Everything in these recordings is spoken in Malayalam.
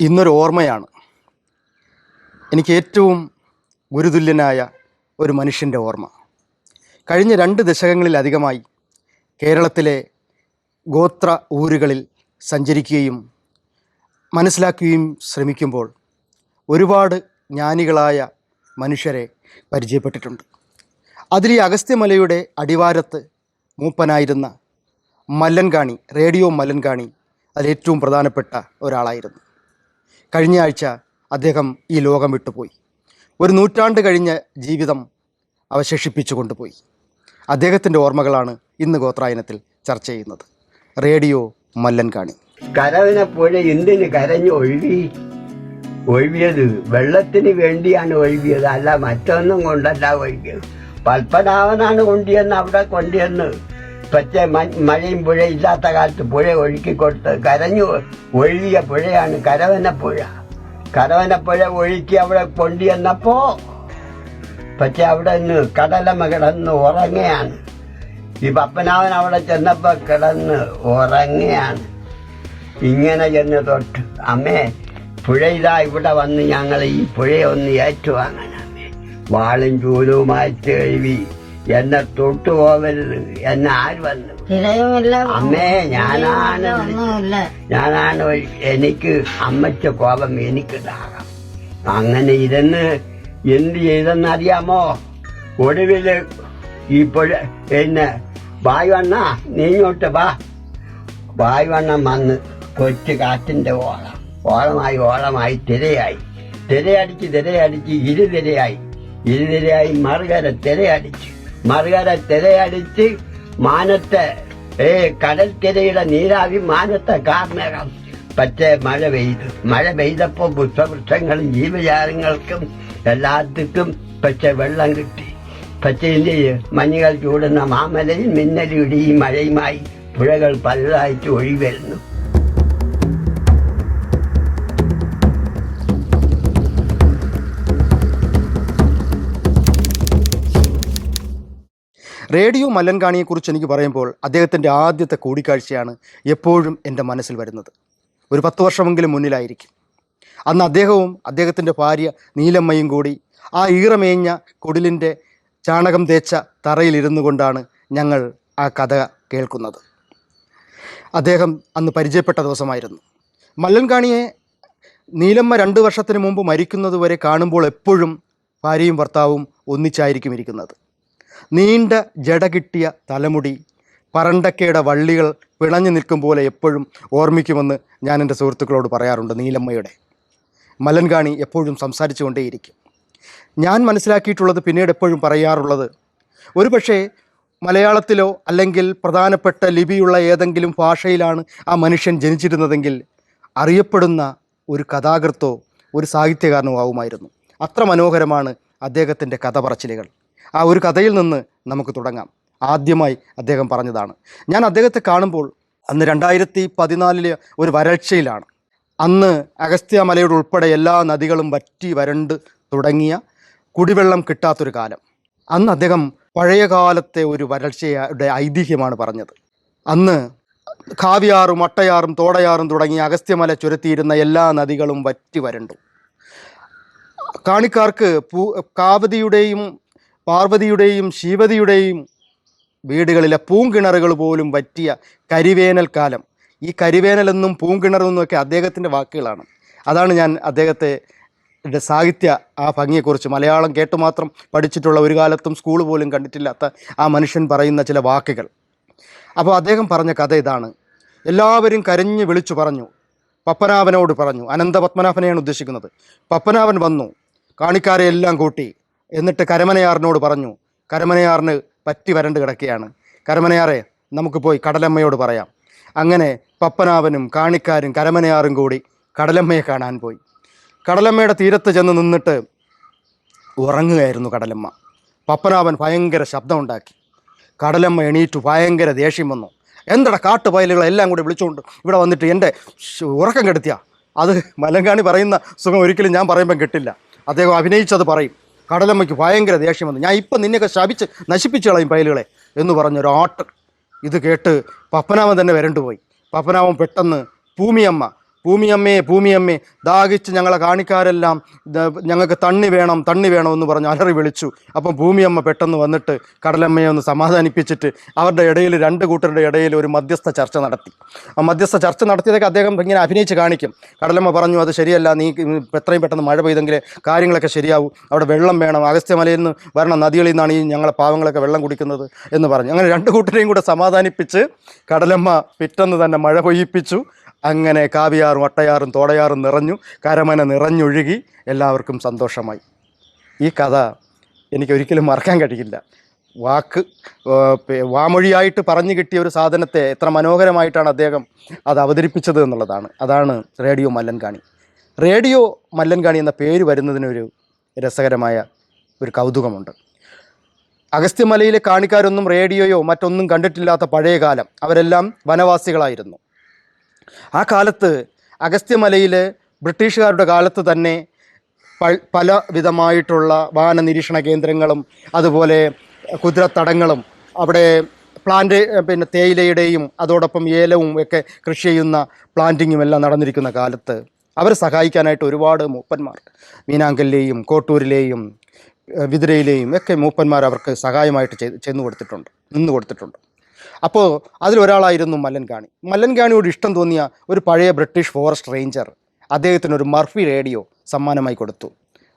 ഇന്നൊരു ഓർമ്മയാണ്. എനിക്ക് ഏറ്റവും ഗുരുതുല്യനായ ഒരു മനുഷ്യന്റെ ഓർമ്മ. കഴിഞ്ഞ രണ്ട് ദശകങ്ങളിലധികമായി കേരളത്തിലെ ഗോത്ര ഊരുകളിൽ സഞ്ചരിക്കുകയും മനസ്സിലാക്കുകയും ശ്രമിക്കുമ്പോൾ ഒരുപാട് ജ്ഞാനികളായ മനുഷ്യരെ പരിചയപ്പെട്ടിട്ടുണ്ട്. അതിൽ ഈ അഗസ്ത്യമലയുടെ അടിവാരത്ത് മൂപ്പനായിരുന്ന മല്ലൻകാണി റേഡിയോ മല്ലൻകാണി അതിലേറ്റവും പ്രധാനപ്പെട്ട ഒരാളായിരുന്നു. കഴിഞ്ഞ ആഴ്ച അദ്ദേഹം ഈ ലോകം വിട്ടുപോയി. ഒരു നൂറ്റാണ്ട് കഴിഞ്ഞ ജീവിതം അവശേഷിപ്പിച്ചു കൊണ്ടുപോയി. അദ്ദേഹത്തിന്റെ ഓർമ്മകളാണ് ഇന്ന് ഗോത്രായനത്തിൽ ചർച്ച ചെയ്യുന്നത്. റേഡിയോ മല്ലൻകാണി. കരവിനെ പുഴ എന്തിന് കരഞ്ഞ് ഒഴുകി? ഒഴുകിയത് വെള്ളത്തിന് വേണ്ടിയാണ് ഒഴുകിയത്. അല്ല മറ്റൊന്നും കൊണ്ടല്ല ഒഴുകിയത്. പൽപ്പനാവനാണ് കൊണ്ടുവന്ന് അവിടെ കൊണ്ടുവന്ന് പക്ഷേ മഴയും പുഴ ഇല്ലാത്ത കാലത്ത് പുഴ ഒഴുക്കി കൊടുത്ത് കരഞ്ഞു ഒഴുകിയ പുഴയാണ് കരവനപ്പുഴ. കരവനപ്പുഴ കരവന പുഴ ഒഴുക്കി അവിടെ കൊണ്ടുവന്നപ്പോ പക്ഷെ അവിടെ നിന്ന് കടലമ കിടന്ന് ഉറങ്ങുകയാണ് ഈ പപ്പനാവൻ അവിടെ ചെന്നപ്പോ കിടന്ന് ഉറങ്ങുകയാണ് ഇങ്ങനെ ചെന്ന് തൊട്ട് അമ്മേ പുഴ ഇതാ ഇവിടെ വന്ന് ഞങ്ങൾ ഈ പുഴയൊന്ന് ഏറ്റുവാങ്ങാൻ വാളും ചൂലുമായി എഴുതി എന്നെ തൊട്ടു പോവരുത് എന്നെ ആര് വന്നു? അമ്മേ ഞാനാണ് ഞാനാണ് എനിക്ക് അമ്മച്ച കോപം എനിക്കുണ്ടാകാം. അങ്ങനെ ഇരുന്ന് എന്ത് ചെയ്തെന്നറിയാമോ? ഒടുവിൽ പുഴ പിന്നെ വായുവണ്ണ നീങ്ങോട്ട് വാ. വായുവണ്ണം വന്ന് കൊച്ചു കാറ്റിന്റെ ഓളം. ഓളമായി ഓളമായി തിരയായി. തിരയടിച്ച് തിരയടിച്ച് ഇരുതിരയായി. ഇരുതിരയായി മറുകര തിരയടിച്ച്. മറുകര തിരയടിച്ച് മാനത്തെ ഏ കടൽ തിരയുടെ നീരാവി മാനത്തെ കാർമേഘം പക്ഷേ മഴ പെയ്തു മഴ പെയ്തപ്പോ പുഷ്പവൃക്ഷങ്ങളും ജീവജാലങ്ങൾക്കും എല്ലാത്തിനും പക്ഷെ വെള്ളം കിട്ടി പക്ഷേ ഇനി? മഞ്ഞുകൾ ചൂടുന്ന മാമലയിൽ മിന്നലിടിയും മഴയുമായി പുഴകൾ പലതായിട്ട് വരുന്നു റേഡിയോ മല്ലൻകാണിയെക്കുറിച്ച് എനിക്ക് പറയുമ്പോൾ അദ്ദേഹത്തിന്റെ ആദ്യത്തെ കൂടിക്കാഴ്ചയാണ് എപ്പോഴും എന്റെ മനസ്സിൽ വരുന്നത്. ഒരു പത്ത് വർഷമെങ്കിലും മുന്നിലായിരിക്കും. അന്ന് അദ്ദേഹവും അദ്ദേഹത്തിന്റെ ഭാര്യ നീലമ്മയും കൂടി ആ ഈറമേഞ്ഞ കുടിലിന്റെ ചാണകം തേച്ച തറയിലിരുന്നു കൊണ്ടാണ് ഞങ്ങൾ ആ കഥ കേൾക്കുന്നത്. അദ്ദേഹം അന്ന് പരിചയപ്പെട്ട ദിവസമായിരുന്നു. മല്ലൻകാണിയെ നീലമ്മ രണ്ട് വർഷത്തിന് മുമ്പ് മരിക്കുന്നതുവരെ കാണുമ്പോൾ എപ്പോഴും ഭാര്യയും ഭർത്താവും ഒന്നിച്ചായിരിക്കും ഇരിക്കുന്നത്. നീണ്ട ജട കിട്ടിയ തലമുടി. പറണ്ടക്കയുടെ വള്ളികൾ പിണഞ്ഞു നിൽക്കും പോലെ എപ്പോഴും ഓർമ്മിക്കുമെന്ന് ഞാൻ എന്റെ സുഹൃത്തുക്കളോട് പറയാറുണ്ട് നീലമ്മയുടെ. മലൻകാണി എപ്പോഴും സംസാരിച്ചു കൊണ്ടേയിരിക്കും. ഞാൻ മനസ്സിലാക്കിയിട്ടുള്ളത് പിന്നീട് എപ്പോഴും പറയാറുള്ളത് ഒരുപക്ഷേ മലയാളത്തിലോ അല്ലെങ്കിൽ പ്രധാനപ്പെട്ട ലിപിയുള്ള ഏതെങ്കിലും ഭാഷയിലാണ് ആ മനുഷ്യൻ ജനിച്ചിരുന്നതെങ്കിൽ അറിയപ്പെടുന്ന ഒരു കഥാകൃത്തോ ഒരു സാഹിത്യകാരനോ ആവുമായിരുന്നു. അത്ര മനോഹരമാണ് അദ്ദേഹത്തിന്റെ കഥ പറച്ചിലുകൾ. ആ ഒരു കഥയിൽ നിന്ന് നമുക്ക് തുടങ്ങാം. ആദ്യമായി അദ്ദേഹം പറഞ്ഞതാണ് ഞാൻ അദ്ദേഹത്തെ കാണുമ്പോൾ അന്ന് രണ്ടായിരത്തി പതിനാലിലെ ഒരു വരൾച്ചയിലാണ്. അന്ന് അഗസ്ത്യ മലയുടെ ഉൾപ്പെടെ എല്ലാ നദികളും വറ്റി വരണ്ട് തുടങ്ങിയ കുടിവെള്ളം കിട്ടാത്തൊരു കാലം. അന്ന് അദ്ദേഹം പഴയ കാലത്തെ ഒരു വരൾച്ചയുടെ ഐതിഹ്യമാണ് പറഞ്ഞത്. അന്ന് കാവ്യാറും അട്ടയാറും തോടയാറും തുടങ്ങിയ അഗസ്ത്യമല ചുരത്തിയിരുന്ന എല്ലാ നദികളും വറ്റി വരണ്ടു. കാണിക്കാർക്ക് പൂ കാവതിയുടെയും പാർവതിയുടെയും ശിവതിയുടെയും വീടുകളിലെ പൂങ്കിണറുകൾ പോലും വറ്റിയ കരിവേനൽക്കാലം ഈ കരിവേനലെന്നും പൂങ്കിണറെന്നും ഒക്കെ അദ്ദേഹത്തിന്റെ വാക്കുകളാണ്. അതാണ് ഞാൻ അദ്ദേഹത്തെ സാഹിത്യ ആ ഭംഗിയെക്കുറിച്ച് മലയാളം കേട്ടു മാത്രം പഠിച്ചിട്ടുള്ള ഒരു കാലത്തും സ്കൂൾ പോലും കണ്ടിട്ടില്ലാത്ത ആ മനുഷ്യൻ പറയുന്ന ചില വാക്കുകൾ. അപ്പോൾ അദ്ദേഹം പറഞ്ഞ കഥ ഇതാണ്. എല്ലാവരും കരഞ്ഞ് വിളിച്ചു പറഞ്ഞു. പപ്പനാഭനോട് പറഞ്ഞു. അനന്തപത്മനാഭനെയാണ് ഉദ്ദേശിക്കുന്നത്. പപ്പനാഭൻ വന്നു. കാണിക്കാരെ എല്ലാം കൂട്ടി. എന്നിട്ട് കരമനയാറിനോട് പറഞ്ഞു കരമനയാറിന് പറ്റി വരണ്ട് കിടക്കുകയാണ് കരമനയാറെ നമുക്ക് പോയി കടലമ്മയോട് പറയാം. അങ്ങനെ പപ്പനാവനും കാണിക്കാരും കരമനയാറും കൂടി കടലമ്മയെ കാണാൻ പോയി. കടലമ്മയുടെ തീരത്ത് ചെന്ന് നിന്നിട്ട് ഉറങ്ങുകയായിരുന്നു കടലമ്മ. പപ്പനാവൻ ഭയങ്കര ശബ്ദമുണ്ടാക്കി. കടലമ്മ എണീറ്റു ഭയങ്കര ദേഷ്യം വന്നു. എന്തടാ കാട്ടുപയലുകളെല്ലാം കൂടി വിളിച്ചുകൊണ്ട് ഇവിടെ വന്നിട്ട് എന്റെ ഉറക്കം കെടുത്തിയ? അത് മലങ്കാണി പറയുന്ന സുഖം ഒരിക്കലും ഞാൻ പറയുമ്പം കിട്ടില്ല. അദ്ദേഹം അഭിനയിച്ചത് പറയും. കടലമ്മയ്ക്ക് ഭയങ്കര ദേഷ്യം വന്നു. ഞാൻ ഇപ്പം നിന്നെയൊക്കെ ശപിച്ച് നശിപ്പിച്ചു കളയും പയലുകളെ എന്ന് പറഞ്ഞൊരു ആട്ട് ഇത് കേട്ട് പപ്പനാമൻ തന്നെ വരണ്ടുപോയി. പപ്പനാമൻ പെട്ടെന്ന് ഭൂമിയമ്മ ഭൂമിയമ്മേ ഭൂമിയമ്മേ ദാഹിച്ച് ഞങ്ങളെ കാണിക്കാരെല്ലാം ഞങ്ങൾക്ക് തണ്ണി വേണം തണ്ണി വേണം എന്ന് പറഞ്ഞ് അലറി വിളിച്ചു. അപ്പം ഭൂമിയമ്മ പെട്ടെന്ന് വന്നിട്ട് കടലമ്മയെ ഒന്ന് സമാധാനിപ്പിച്ചിട്ട് അവരുടെ ഇടയിൽ രണ്ട് കൂട്ടരുടെ ഇടയിൽ ഒരു മധ്യസ്ഥ ചർച്ച നടത്തി. ആ മധ്യസ്ഥ ചർച്ച നടത്തിയതൊക്കെ അദ്ദേഹം ഇങ്ങനെ അഭിനയിച്ച് കാണിക്കും. കടലമ്മ പറഞ്ഞു അത് ശരിയല്ല നീ എത്രയും പെട്ടെന്ന് മഴ പെയ്തെങ്കിൽ കാര്യങ്ങളൊക്കെ ശരിയാവും. അവിടെ വെള്ളം വേണം. അഗസ്ത്യമലയിൽ നിന്ന് വരണ. നദികളിൽ നിന്നാണ് ഈ ഞങ്ങളെ പാവങ്ങളൊക്കെ വെള്ളം കുടിക്കുന്നത് എന്ന് പറഞ്ഞു. അങ്ങനെ രണ്ട് കൂട്ടരെയും കൂടെ സമാധാനിപ്പിച്ച് കടലമ്മ പിറ്റന്ന് തന്നെ മഴ പെയ്യിപ്പിച്ചു. അങ്ങനെ കാവിയാറും അട്ടയാറും തോടയാറും നിറഞ്ഞു കരമന നിറഞ്ഞൊഴുകി എല്ലാവർക്കും സന്തോഷമായി. ഈ കഥ എനിക്കൊരിക്കലും മറക്കാൻ കഴിയില്ല. വാക്ക് വാമൊഴിയായിട്ട് പറഞ്ഞു കിട്ടിയ ഒരു സാധനത്തെ എത്ര മനോഹരമായിട്ടാണ് അദ്ദേഹം അത് അവതരിപ്പിച്ചത് എന്നുള്ളതാണ്. അതാണ് റേഡിയോ മല്ലൻകാണി. റേഡിയോ മല്ലൻകാണി എന്ന പേര് വരുന്നതിനൊരു രസകരമായ ഒരു കൗതുകമുണ്ട്. അഗസ്ത്യമലയിലെ കാണിക്കാരൊന്നും റേഡിയോയോ മറ്റൊന്നും കണ്ടിട്ടില്ലാത്ത പഴയ കാലം അവരെല്ലാം വനവാസികളായിരുന്നു. ആ കാലത്ത് അഗസ്ത്യമലയിൽ ബ്രിട്ടീഷുകാരുടെ കാലത്ത് തന്നെ പല വിധമായിട്ടുള്ള വാഹന നിരീക്ഷണ കേന്ദ്രങ്ങളും അതുപോലെ കുതിരത്തടങ്ങളും അവിടെ പ്ലാന്റ് പിന്നെ തേയിലയുടെയും അതോടൊപ്പം ഏലവും ഒക്കെ കൃഷി ചെയ്യുന്ന പ്ലാന്റിങ്ങും എല്ലാം നടന്നിരിക്കുന്ന കാലത്ത് അവരെ സഹായിക്കാനായിട്ട് ഒരുപാട് മൂപ്പന്മാർ മീനാങ്കലിലെയും കോട്ടൂരിലെയും വിതിരയിലെയും ഒക്കെ മൂപ്പന്മാർ അവർക്ക് സഹായമായിട്ട് ചെയ്ത് ചെന്നു കൊടുത്തിട്ടുണ്ട് നിന്ന് കൊടുത്തിട്ടുണ്ട് അപ്പോൾ അതിലൊരാളായിരുന്നു മല്ലൻകാണി. മല്ലൻകാണിയോട് ഇഷ്ടം തോന്നിയ ഒരു പഴയ ബ്രിട്ടീഷ് ഫോറസ്റ്റ് റേഞ്ചർ അദ്ദേഹത്തിന് ഒരു മർഫി റേഡിയോ സമ്മാനമായി കൊടുത്തു.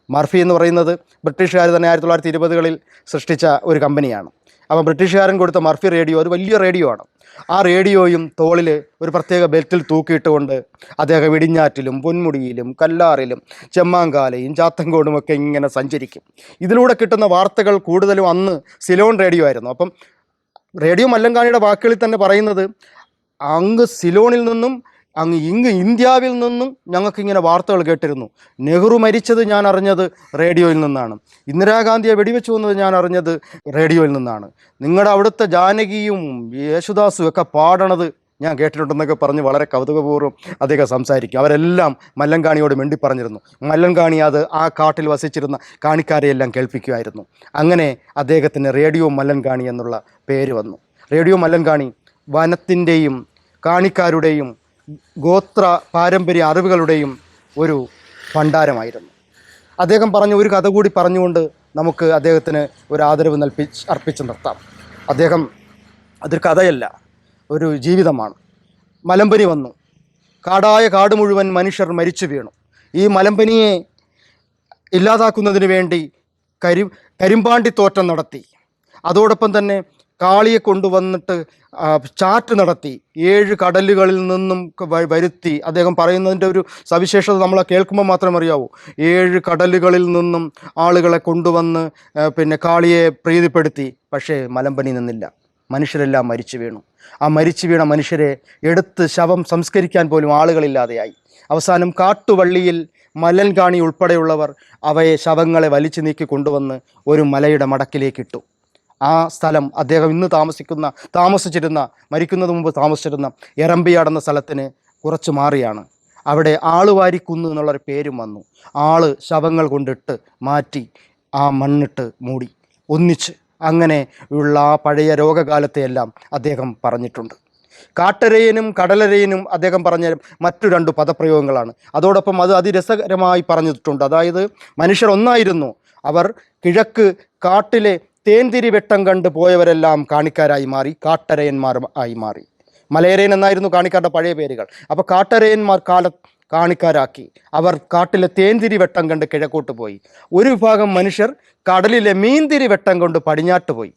മർഫി എന്ന് പറയുന്നത് ബ്രിട്ടീഷുകാർ തന്നെ ആയിരത്തി തൊള്ളായിരത്തി ഇരുപതുകളിൽ സൃഷ്ടിച്ച ഒരു കമ്പനിയാണ് അപ്പം ബ്രിട്ടീഷുകാരൻ കൊടുത്ത മർഫി റേഡിയോ ഒരു വലിയ റേഡിയോ ആണ് ആ റേഡിയോയും തോളിൽ ഒരു പ്രത്യേക ബെൽറ്റിൽ തൂക്കിയിട്ടുകൊണ്ട് അദ്ദേഹം ഇടിഞ്ഞാറ്റിലും പൊന്മുടിയിലും കല്ലാറിലും ചെമ്മാങ്കാലയും ചാത്തങ്കോടും ഒക്കെ ഇങ്ങനെ സഞ്ചരിക്കും ഇതിലൂടെ കിട്ടുന്ന വാർത്തകൾ കൂടുതലും അന്ന് സിലോൺ റേഡിയോ ആയിരുന്നു അപ്പം റേഡിയോ മല്ലങ്കാണിയുടെ വാക്കുകളിൽ തന്നെ പറയുന്നത് അങ്ങ് സിലോണിൽ നിന്നും അങ്ങ് ഇങ്ങ് ഇന്ത്യാവിൽ നിന്നും ഞങ്ങൾക്കിങ്ങനെ വാർത്തകൾ കേട്ടിരുന്നു. നെഹ്റു മരിച്ചത് ഞാൻ അറിഞ്ഞത് റേഡിയോയിൽ നിന്നാണ്. ഇന്ദിരാഗാന്ധിയെ വെടിവെച്ചു വന്നത് ഞാൻ അറിഞ്ഞത് റേഡിയോയിൽ നിന്നാണ്. നിങ്ങളുടെ അവിടുത്തെ ജാനകിയും യേശുദാസും ഒക്കെ പാടണത് ഞാൻ കേട്ടിട്ടുണ്ടെന്നൊക്കെ പറഞ്ഞ് വളരെ കൗതുകപൂർവം അദ്ദേഹം സംസാരിക്കും. അവരെല്ലാം മല്ലൻകാണിയോട് മിണ്ടി പറഞ്ഞിരുന്നു മല്ലൻകാണി അത് ആ കാട്ടിൽ വസിച്ചിരുന്ന കാണിക്കാരെയെല്ലാം കേൾപ്പിക്കുമായിരുന്നു. അങ്ങനെ അദ്ദേഹത്തിന് റേഡിയോ മല്ലൻകാണി എന്നുള്ള പേര് വന്നു. റേഡിയോ മല്ലൻകാണി വനത്തിന്റെയും കാണിക്കാരുടെയും ഗോത്ര പാരമ്പര്യ അറിവുകളുടെയും ഒരു ഭണ്ഡാരമായിരുന്നു. അദ്ദേഹം പറഞ്ഞ ഒരു കഥ കൂടി പറഞ്ഞുകൊണ്ട് നമുക്ക് അദ്ദേഹത്തിന് ഒരു ആദരവ് നൽപ്പി അർപ്പിച്ച് നിർത്താം. അദ്ദേഹം അതൊരു കഥയല്ല. ഒരു ജീവിതമാണ്. മലമ്പനി വന്നു. കാടായ കാട് മുഴുവൻ മനുഷ്യർ മരിച്ചു വീണു. ഈ മലമ്പനിയെ ഇല്ലാതാക്കുന്നതിന് വേണ്ടി കരി കരിമ്പാണ്ടി തോറ്റം നടത്തി. അതോടൊപ്പം തന്നെ കാളിയെ കൊണ്ടുവന്നിട്ട് ചാറ്റ് നടത്തി. ഏഴ് കടലുകളിൽ നിന്നും വരുത്തി. അദ്ദേഹം പറയുന്നതിന്റെ ഒരു സവിശേഷത നമ്മൾ കേൾക്കുമ്പോൾ മാത്രമേ അറിയാവൂ. ഏഴ് കടലുകളിൽ നിന്നും ആളുകളെ കൊണ്ടുവന്ന് പിന്നെ കാളിയെ പ്രീതിപ്പെടുത്തി. പക്ഷേ മലമ്പനി നിന്നില്ല. മനുഷ്യരെല്ലാം മരിച്ചു വീണു. ആ മരിച്ചു വീണ മനുഷ്യരെ എടുത്ത് ശവം സംസ്കരിക്കാൻ പോലും ആളുകളില്ലാതെയായി. അവസാനം കാട്ടുവള്ളിയിൽ മലൻകാണി ഉൾപ്പെടെയുള്ളവർ അവയെ ശവങ്ങളെ വലിച്ചു നീക്കി കൊണ്ടുവന്ന് ഒരു മലയുടെ മടക്കിലേക്കിട്ടു. ആ സ്ഥലം അദ്ദേഹം ഇന്ന് താമസിക്കുന്ന താമസിച്ചിരുന്ന മരിക്കുന്നതിന് മുമ്പ് താമസിച്ചിരുന്ന എറമ്പിയാടുന്ന സ്ഥലത്തിന് കുറച്ച് മാറിയാണ്. അവിടെ ആളുവാരിക്കുന്ന് എന്നുള്ളൊരു പേരും വന്നു. ആൾ ശവങ്ങൾ കൊണ്ടിട്ട് മാറ്റി ആ മണ്ണിട്ട് മൂടി. ഒന്നിച്ച് അങ്ങനെ ഉള്ള ആ പഴയ രോഗകാലത്തെയെല്ലാം അദ്ദേഹം പറഞ്ഞിട്ടുണ്ട്. കാട്ടരയനും കടലരയനും അദ്ദേഹം പറഞ്ഞ മറ്റു രണ്ട് പദപ്രയോഗങ്ങളാണ്. അതോടൊപ്പം അത് അതിരസകരമായി പറഞ്ഞിട്ടുണ്ട്. അതായത് മനുഷ്യർ ഒന്നായിരുന്നു. അവർ കിഴക്ക് കാട്ടിലെ തേൻതിരി വെട്ടം കണ്ട് പോയവരെല്ലാം കാണിക്കാരായി മാറി കാട്ടരയന്മാർ ആയി മാറി. മലയരയൻ എന്നായിരുന്നു കാണിക്കാരുടെ പഴയ പേരുകൾ. അപ്പോൾ കാട്ടരയന്മാർ കാല കാണിക്കാരാക്കി. അവർ കാട്ടിലെ തേൻതിരി വെട്ടം കണ്ട് കിഴക്കോട്ട് പോയി. ഒരു വിഭാഗം മനുഷ്യർ കടലിലെ മീൻതിരി വെട്ടം കൊണ്ട് പടിഞ്ഞാട്ട് പോയി.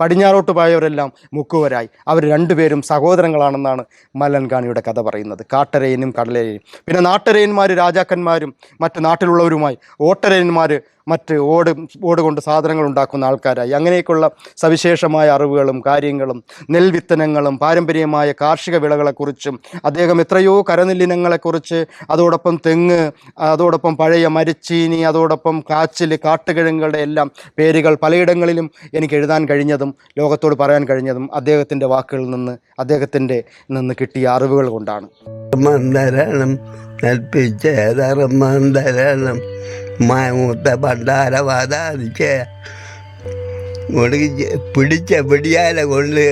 പടിഞ്ഞാറോട്ട് പോയവരെല്ലാം മുക്കുവരായി. അവർ രണ്ടുപേരും സഹോദരങ്ങളാണെന്നാണ് മല്ലൻകാണിയുടെ കഥ പറയുന്നത്. കാട്ടരയനും കടലരയനും പിന്നെ നാട്ടരയന്മാർ രാജാക്കന്മാരും മറ്റു നാട്ടിലുള്ളവരുമായി ഓട്ടരയന്മാർ മറ്റ് ഓട് ഓട് കൊണ്ട് സാധനങ്ങൾ ഉണ്ടാക്കുന്ന ആൾക്കാരായി. അങ്ങനെയൊക്കെയുള്ള സവിശേഷമായ അറിവുകളും കാര്യങ്ങളും നെൽവിത്തനങ്ങളും പാരമ്പര്യമായ കാർഷിക വിളകളെക്കുറിച്ചും അദ്ദേഹം എത്രയോ കരനെല്ലിനങ്ങളെക്കുറിച്ച് അതോടൊപ്പം തെങ്ങ് അതോടൊപ്പം പഴയ മരിച്ചീനി അതോടൊപ്പം കാച്ചിൽ കാട്ടുകിഴങ്ങുകളുടെ എല്ലാം പേരുകൾ പലയിടങ്ങളിലും എനിക്ക് എഴുതാൻ കഴിഞ്ഞതും ലോകത്തോട് പറയാൻ കഴിഞ്ഞതും അദ്ദേഹത്തിന്റെ വാക്കുകളിൽ നിന്ന് അദ്ദേഹത്തിന്റെ നിന്ന് കിട്ടിയ അറിവുകൾ കൊണ്ടാണ്. മന്ദരണം കൽപ്പിച്ചേതറും മന്ദരണം മാമൂത്ത ഭണ്ഡാര വാതാദിച്ച് ഒടുക്കി പിടിച്ച പിടിയാല കൊണ്ട്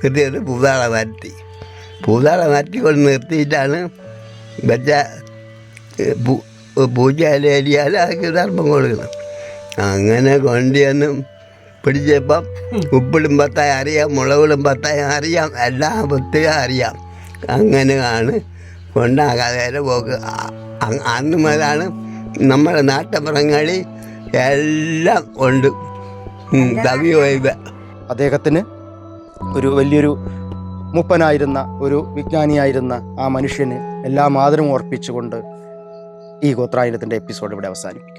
കിട്ടിയത് പൂതാള മാറ്റി. പൂതാള മാറ്റി കൊണ്ട് നിർത്തിയിട്ടാണ് വെച്ച പൂജാലേരിയാലും അതൊക്കെ ധർമ്മം കൊടുക്കണം അങ്ങനെ കൊണ്ടുവന്ന് പിടിച്ചപ്പം ഉപ്പിടും പത്തായി അറിയാം മുളകിടും പത്തായി അറിയാം എല്ലാ വൃത്തിയും അറിയാം. അങ്ങനെയാണ് കൊണ്ടാകാതെ പോക്ക്. അന്ന് മുതലാണ് നമ്മുടെ നാട്ടുപുറങ്ങളിൽ എല്ലാം ഉണ്ട്. അദ്ദേഹത്തിന് ഒരു വലിയൊരു മുപ്പനായിരുന്ന ഒരു വിജ്ഞാനിയായിരുന്ന ആ മനുഷ്യന് എല്ലാ മാതൃം ഓർപ്പിച്ചുകൊണ്ട് ഈ ഗോത്രായനത്തിന്റെ എപ്പിസോഡ് ഇവിടെ അവസാനിപ്പിക്കും